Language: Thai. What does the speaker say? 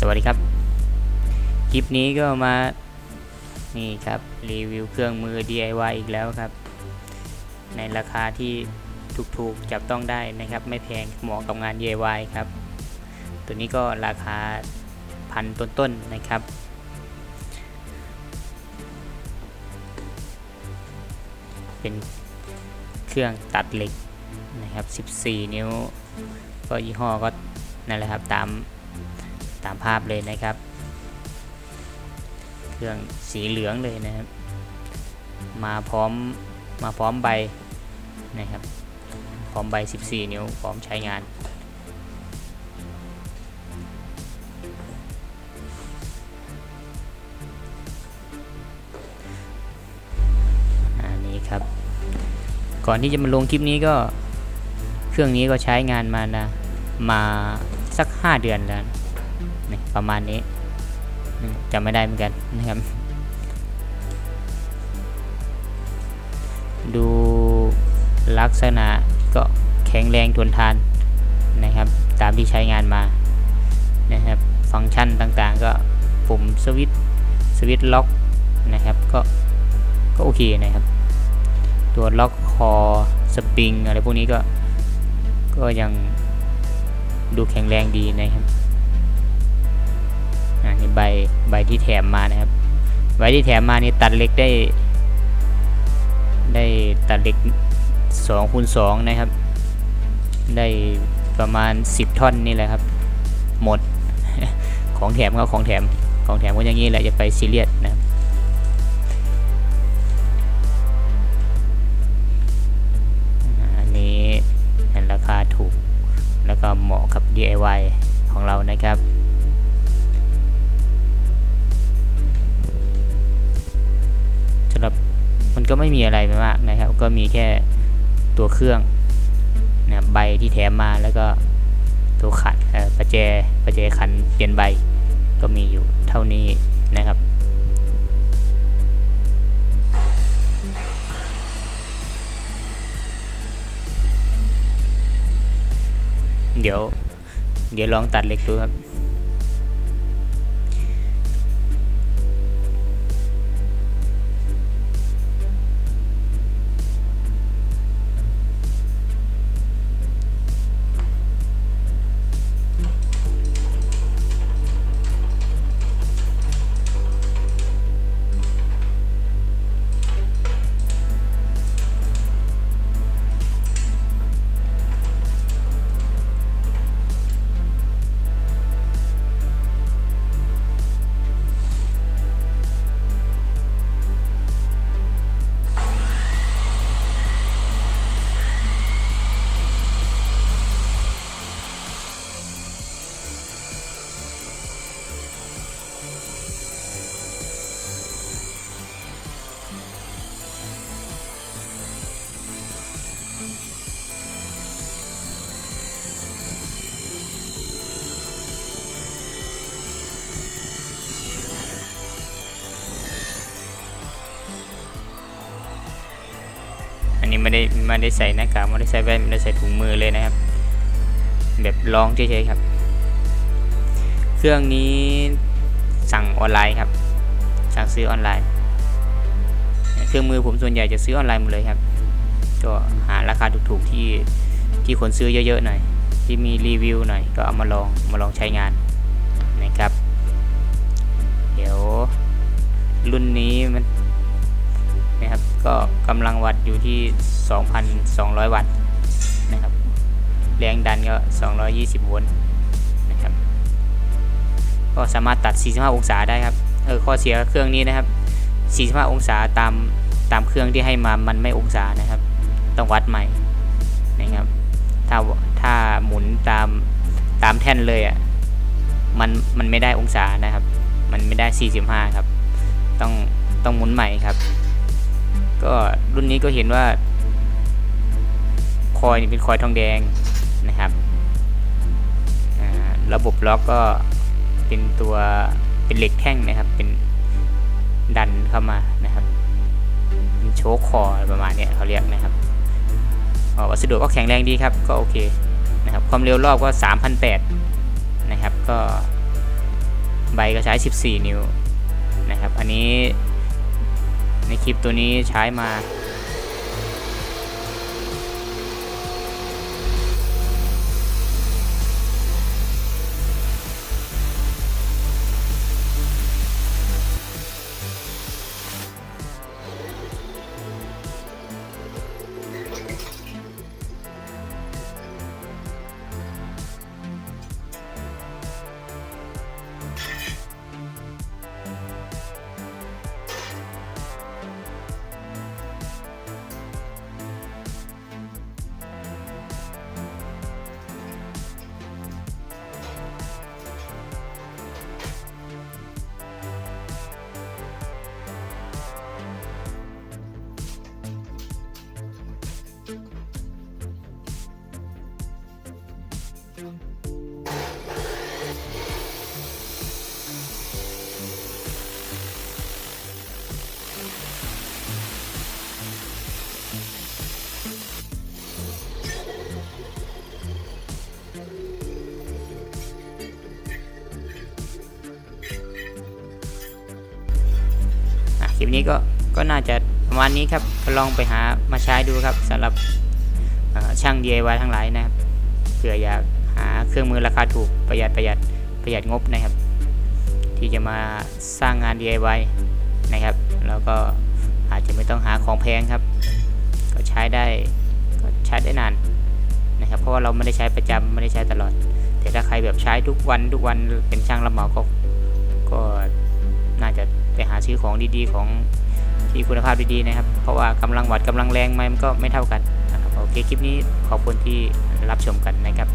สวัสดีครับ คลิปนี้ก็มา นี่ครับ รีวิวเครื่องมือ DIY อีกแล้วครับ ในราคาที่ถูกๆ จับต้องได้นะครับ ไม่แพงเหมาะกับงาน DIY ครับ ตัวนี้ก็ราคาพันต้นๆนะครับ เป็นเครื่องตัดเหล็กนะครับ 14 นิ้ว ก็ยี่ห้อก็นั่นแหละครับตาม ตามภาพเลยนะครับ เครื่องสีเหลืองเลยนะครับ มาพร้อมมาพร้อมใบนะครับ พร้อมใบ 14 นิ้วพร้อมใช้งานอันนี้ครับก่อนที่จะมาลงคลิปนี้ก็เครื่องนี้ก็ใช้งานมานะมาสัก 5 เดือนแล้ว ประมาณนี้จำไม่ได้เหมือนกันนะครับ ดูลักษณะก็แข็งแรงทนทานนะครับ ตามที่ใช้งานมานะครับ ฟังก์ชันต่างๆ ก็ปุ่มสวิตช์สวิตช์ล็อกนะครับก็ก็โอเคนะครับ ตัวล็อกคอสปริงอะไรพวกนี้ก็ก็ยังดูแข็งแรงดีนะครับ ใบใบที่แถมมานะครับ ใบที่แถมมานี่ตัดเล็กได้ ได้ตัดเล็ก2คูณ2นะครับ ได้ประมาณ 10 ท่อนนี่แหละครับ หมด ของแถมก็ของแถม ของแถมก็อย่างนี้แหละจะไปซีเรียสนะครับอันนี้เห็นราคาถูก แล้วก็เหมาะกับ DIY ของเรานะครับ ไม่มีอะไรไมากนะครับ ก็มีแค่ตัวเครื่องนะใบที่แถมมาแล้วก็ตัวขันเอ่อประแจประแจขันเปลี่ยนใบก็มีอยู่เท่านี้นะครับเดี๋ยว เดี๋ยวลองตัดเหล็กดูครับ ไม่ได้ไม่ได้ใส่หน้ากากไม่ได้ใส่แว่นไม่ได้ใส่ถุงมือเลยนะครับ แบบลองเฉยๆครับ เครื่องนี้สั่งออนไลน์ครับ สั่งซื้อออนไลน์ เครื่องมือผมส่วนใหญ่จะซื้อออนไลน์หมดเลยครับ ก็หาราคาถูกๆที่ที่คนซื้อเยอะๆหน่อยที่มีรีวิวหน่อยก็เอามาลองมาลองใช้งาน กำลังวัดอยู่ที่ 2,200 วัตต์นะครับ แรงดันก็ 220 โวลต์นะครับ ก็สามารถตัด 45 องศาได้ครับ เออ ข้อเสียเครื่องนี้นะครับ 45 องศาตามตามเครื่องที่ให้มา มันไม่องศานะครับ ต้องวัดใหม่นะครับ ถ้าถ้าหมุนตามตามแท่นเลยอะ มันมันไม่ได้องศานะครับ มันไม่ได้ 45 ครับ ต้องต้องหมุนใหม่ครับ ก็รุ่นนี้ก็เห็นว่า คอยเป็นคอยทองแดงนะครับ ระบบล็อกก็เป็นตัวเป็นเหล็กแท่งนะครับ เป็นดันเข้ามานะครับเป็นโชคคอประมาณนี้เขาเรียกนะครับวัสดุก็แข็งแรงดีครับ ก็โอเคนะครับ ความเร็วรอบก็ 3,008นะครับ ก็ใบก็ใช้ 14 นิ้วนะครับ อันนี้ ในคลิปตัวนี้ใช้มา ลิปนี้ก็ก็น่าจะประมาณนี้ครับก็ลองไปหามาใช้ดูครับสำหรับช่าง DIY ทั้งหลายนะครับเผื่ออยากหาเครื่องมือราคาถูกประหยัดประหยัดประหยัดงบนะครับ ที่จะมาสร้างงาน DIY นะครับแล้วก็อาจจะไม่ต้องหาของแพงครับ ก็ใช้ได้ก็ใช้ได้นานนะครับ เพราะว่าเราไม่ได้ใช้ประจำไม่ได้ใช้ตลอด แต่ถ้าใครแบบใช้ทุกวันทุกวันเป็นช่างรับเหมาก็ก็ จะไปหาซื้อของดีๆ ของที่คุณภาพดีๆนะครับ เพราะว่ากำลังวัดกำลังแรงมันก็ไม่เท่ากันนะครับโอเคคลิปนี้ขอบคุณที่รับชมกันนะครับ